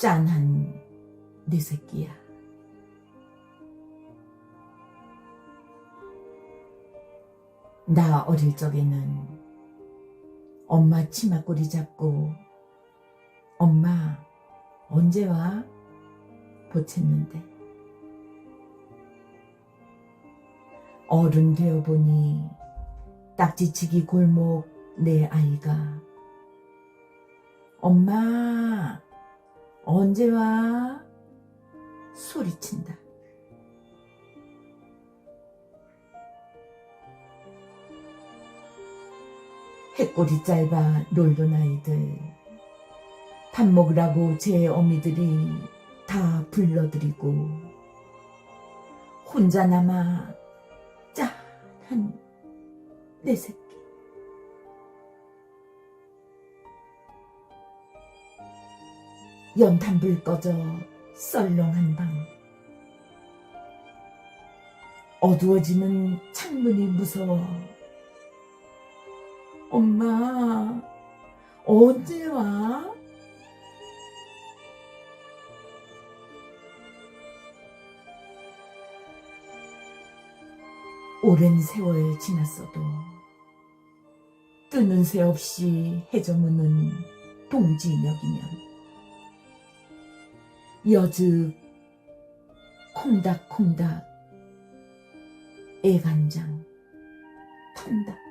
짠한 내 새끼야. 나 어릴 적에는 엄마 치마꼬리 잡고 엄마 언제 와? 보챘는데 어른 되어 보니 딱지치기 골목 내 아이가 엄마 언제 와? 소리친다. 해꼬리 짧아 놀던 아이들 밥 먹으라고 제 어미들이 다 불러들이고 혼자 남아 짠한 내새 연탄불 꺼져 썰렁한 방 어두워지는 창문이 무서워 엄마 언제 와? 오랜 세월 지났어도 뜨는 새 없이 해저무는 동지녘이면 여즈 콩닥콩닥 애간장 탄다.